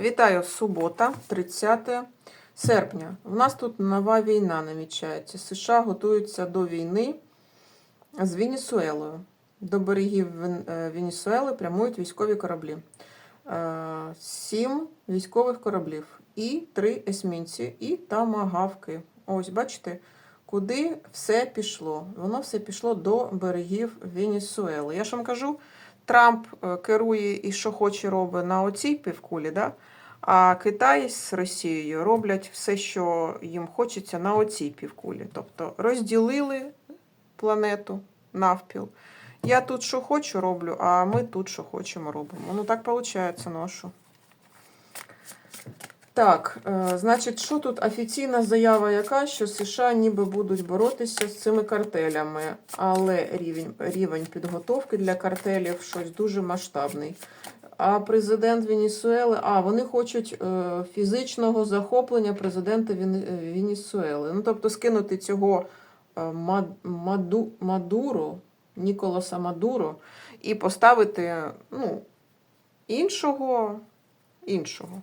Вітаю, субота, 30 серпня. У нас тут нова війна намічається. США готуються до війни з Венесуелою. До берегів е, Венесуели прямують військові кораблі. Е, Сім військових кораблів і три есмінці, і тамагавки. Ось, бачите, куди все пішло. Воно все пішло до берегів Венесуели. Я ж вам кажу, Трамп е, керує і що хоче робить на оцій півкулі, да? а Китай з Росією роблять все, що їм хочеться на оцій півкулі. Тобто розділили планету навпіл. Я тут що хочу роблю, а ми тут що хочемо робимо. Ну так виходить, що? Так, е, значить, що тут офіційна заява яка, що США ніби будуть боротися з цими картелями, але рівень, рівень підготовки для картелів щось дуже масштабний. А президент Венесуели, а вони хочуть е, фізичного захоплення президента е, Венесуели. Ну, тобто скинути цього Мад- Маду, Мадуро, Ніколаса Мадуро, і поставити ну, іншого, іншого.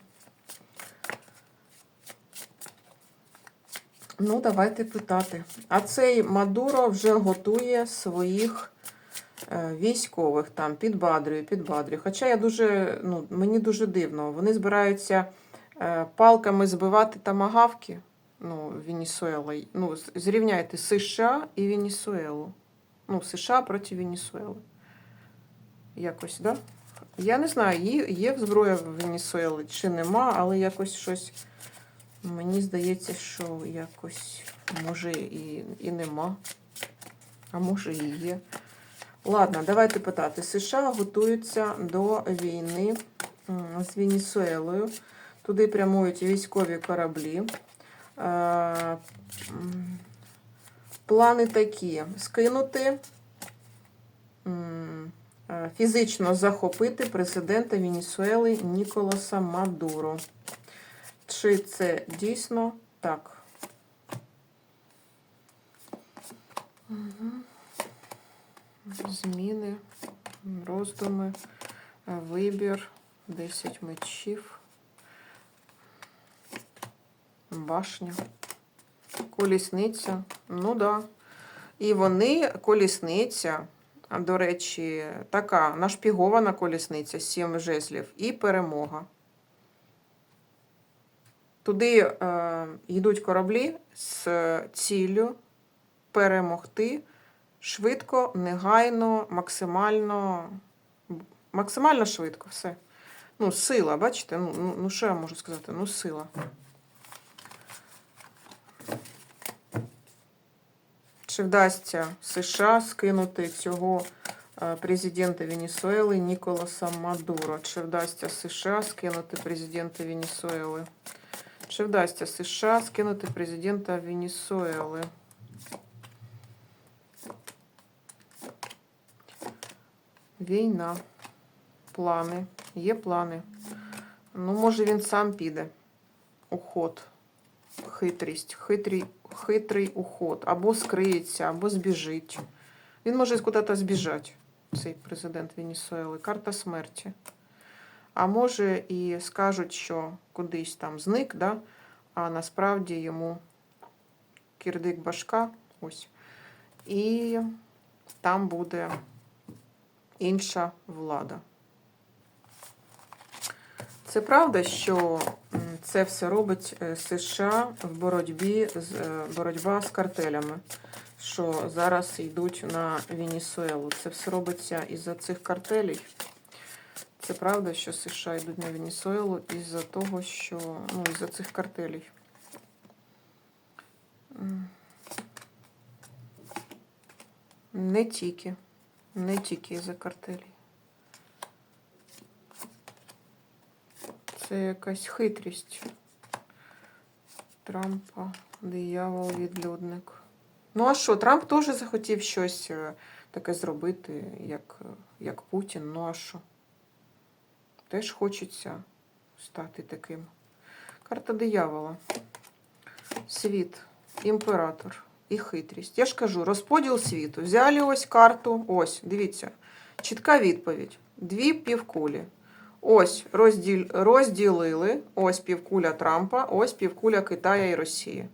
Ну, давайте питати. А цей Мадуро вже готує своїх е, військових там, підбадрює, підбадрює. Хоча я дуже, ну, мені дуже дивно. Вони збираються е, палками збивати тамагавки. Ну, Венесуела. Ну, зрівняйте США і Венесуелу. Ну, США проти Венесуели. Якось, да? Я не знаю, є, є зброя в Венесуели чи нема, але якось щось. Мені здається, що якось може і, і нема. А може і є. Ладно, давайте питати. США готуються до війни з Венесуелою. Туди прямують військові кораблі. Е, Плани такі: скинути, е, фізично захопити президента Венесуели Ніколаса Мадуро. Чи це дійсно так? Зміни, роздуми, вибір, 10 мечів, башня, колісниця. Ну да. І вони, колісниця, до речі, така нашпігована колісниця, сім жезлів, і перемога. Туди е, йдуть кораблі з ціллю перемогти швидко, негайно, максимально, максимально швидко все. Ну, сила, бачите? Ну, ну, ну що я можу сказати? Ну, сила. Чи вдасться США скинути цього е, президента Венесуели Ніколаса Мадуро? Чи вдасться США скинути президента Венесуели? Чи вдасться США скинути президента Венесуели? Війна. Плани. Є плани. Ну, може, він сам піде. Уход. Хитрість. Хитрий, хитрий уход. Або скриється, або збіжить. Він може куди-то збіжати, цей президент Венесуели. Карта смерті. А може і скажуть, що кудись там зник, да? а насправді йому кирдик башка. Ось. І там буде інша влада. Це правда, що це все робить е, США в боротьбі з е, боротьба з картелями, що зараз йдуть на Венесуелу. Це все робиться із-за цих картелів. Це правда, що США йдуть на Венесуелу із-за того, що ну, із-за цих картелів. Не тільки. Не тільки із-за картелів. Це якась хитрість Трампа, диявол, відлюдник. Ну а що, Трамп теж захотів щось е, таке зробити, як, як Путін. Ну а що? Теж хочеться стати таким. Карта диявола. Світ, імператор і хитрість. Я ж кажу, розподіл світу. Взяли ось карту. Ось, дивіться. Чітка відповідь. Дві півкулі. Ось розділ, розділили. Ось півкуля Трампа, ось півкуля Китая і Росії.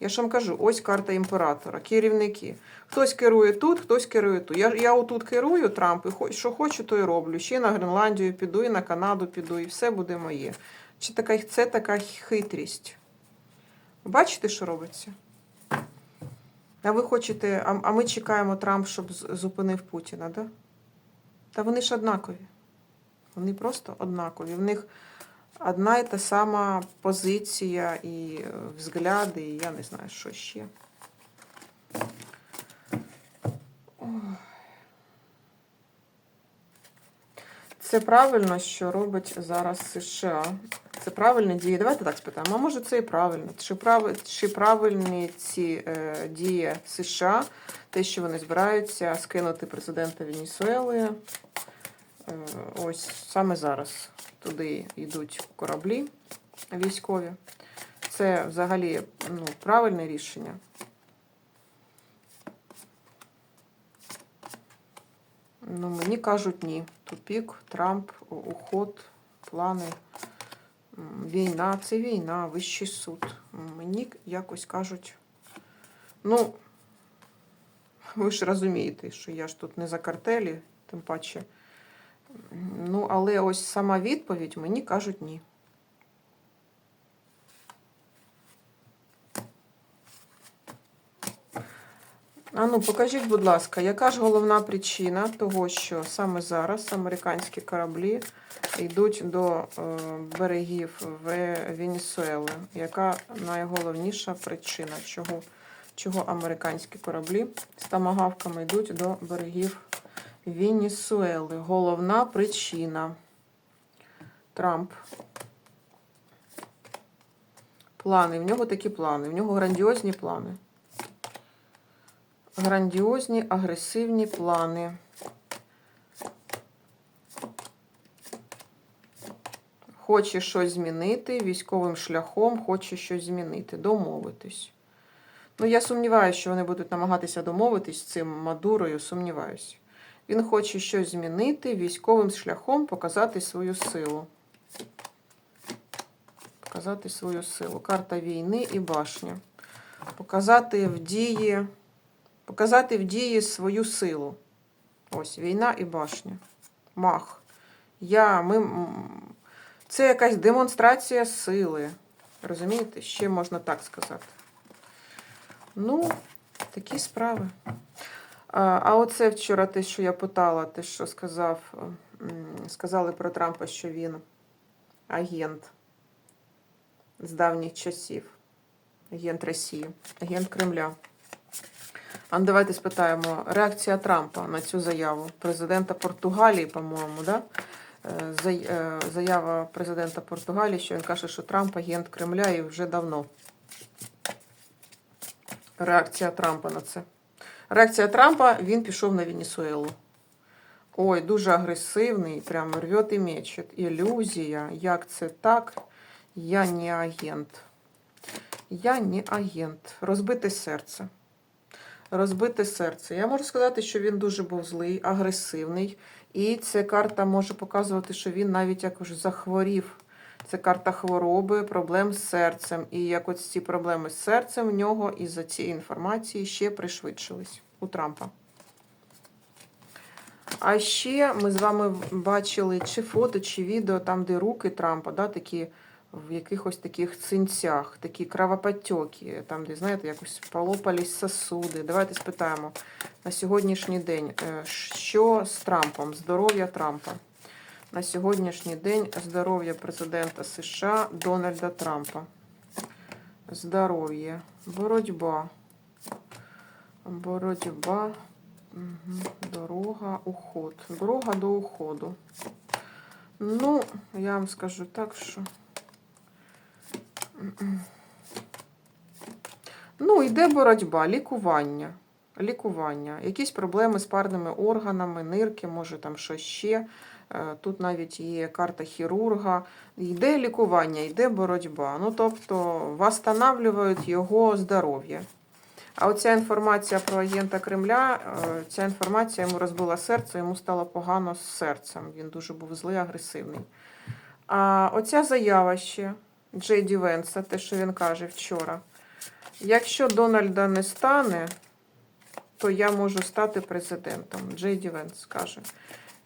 Я ж вам кажу, ось карта імператора, керівники. Хтось керує тут, хтось керує тут. Я, я отут керую Трамп, і що хочу, то і роблю. Ще на Гренландію піду, і на Канаду піду, і все буде моє. Чи така, це така хитрість? Бачите, що робиться? А ви хочете, а, а ми чекаємо Трамп, щоб зупинив Путіна, да? Та вони ж однакові. Вони просто однакові. В них одна і та сама позиція і е, взгляди, і я не знаю, що ще. Це правильно, що робить зараз США. Це правильні дії. Давайте так спитаємо. А може це і правильно? Чи, прав... Чи правильні ці е, дії США, те, що вони збираються скинути президента Венесуели? Е, ось саме зараз туди йдуть кораблі військові. Це взагалі ну, правильне рішення. Ну, мені кажуть ні. Тупік, Трамп, уход, плани. Війна, це війна, вищий суд. Мені якось кажуть. Ну, ви ж розумієте, що я ж тут не за картелі, тим паче. Ну, але ось сама відповідь мені кажуть ні. А ну, покажіть, будь ласка, яка ж головна причина того, що саме зараз американські кораблі йдуть до е, берегів Ве- Венесуели? Яка найголовніша причина, чого, чого американські кораблі з тамагавками йдуть до берегів Венесуели? Головна причина. Трамп. Плани. В нього такі плани. В нього грандіозні плани. Грандіозні, агресивні плани. Хоче щось змінити військовим шляхом, хоче щось змінити, домовитись. Ну, я сумніваюся, що вони будуть намагатися домовитись з цим Мадурою, сумніваюся. Він хоче щось змінити військовим шляхом, показати свою силу. Показати свою силу. Карта війни і башня. Показати в дії показати в дії свою силу. Ось війна і башня. Мах. Я, ми, це якась демонстрація сили. Розумієте? Ще можна так сказати. Ну, такі справи. А, оце вчора те, що я питала, те, що сказав, сказали про Трампа, що він агент з давніх часів. Агент Росії, агент Кремля. А давайте спитаємо. Реакція Трампа на цю заяву президента Португалії, по-моєму, да? Е, е, Заява президента Португалії, що він каже, що Трамп агент Кремля і вже давно. Реакція Трампа на це. Реакція Трампа він пішов на Венесуелу. Ой, дуже агресивний, прям рвет і мечет. Ілюзія. Як це так? Я не агент. Я не агент. Розбите серце розбите серце. Я можу сказати, що він дуже був злий, агресивний. І ця карта може показувати, що він навіть якось захворів. Це карта хвороби, проблем з серцем. І як ось ці проблеми з серцем в нього із-за цієї інформації ще пришвидшились у Трампа. А ще ми з вами бачили чи фото, чи відео, там, де руки Трампа, да, такі в якихось таких цинцях, такі кровоподтеки, там, де, знаєте, якось полопались сосуди. Давайте спитаємо на сьогоднішній день, е, що з Трампом, здоров'я Трампа. На сьогоднішній день здоров'я президента США Дональда Трампа. Здоров'я, боротьба. Боротьба, дорога, уход. Дорога до уходу. Ну, я вам скажу так, що. Ну, йде боротьба, лікування. Лікування. Якісь проблеми з парними органами, нирки, може там щось ще. Е, Тут навіть є карта хірурга. Йде лікування, йде боротьба. Ну, тобто, восстанавлюють його здоров'я. А оця інформація про агента Кремля, е, ця інформація йому розбила серце, йому стало погано з серцем. Він дуже був злий, агресивний. А оця заява ще Джей Ді Венса, те, що він каже вчора. Якщо Дональда не стане, то я можу стати президентом. Джей Дівенс каже.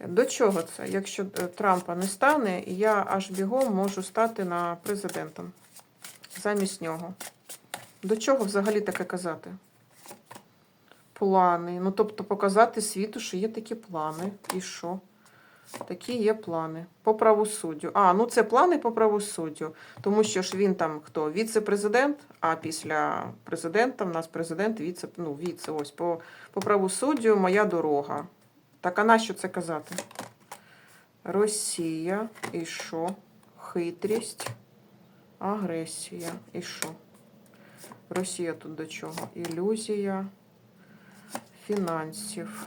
До чого це? Якщо е, Трампа не стане, я аж бігом можу стати на президентом замість нього. До чого взагалі таке казати? Плани. Ну, тобто показати світу, що є такі плани. І що? Такі є плани по правосуддю. А, ну це плани по правосуддю. Тому що ж він там хто? Віце-президент, а після президента в нас президент, віце, ну, віце, ось по, по правосуддю моя дорога. Так а нащо це казати? Росія і що? Хитрість, агресія. І що? Росія тут до чого? Ілюзія фінансів.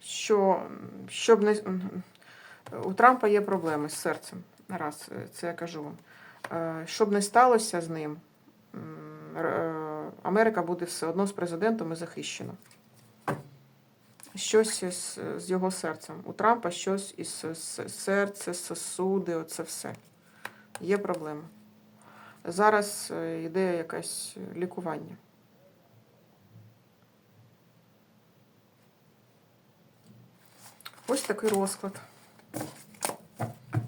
Що, щоб не... У Трампа є проблеми з серцем. Раз, е, це я кажу вам. Е, Щоб не сталося з ним, е, Америка буде все одно з президентом і захищена. Щось із, з його серцем. У Трампа щось із серце, сосуди, оце все. Є проблема. Зараз йде якесь лікування. Ось такий розклад.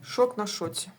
Шок на шоці.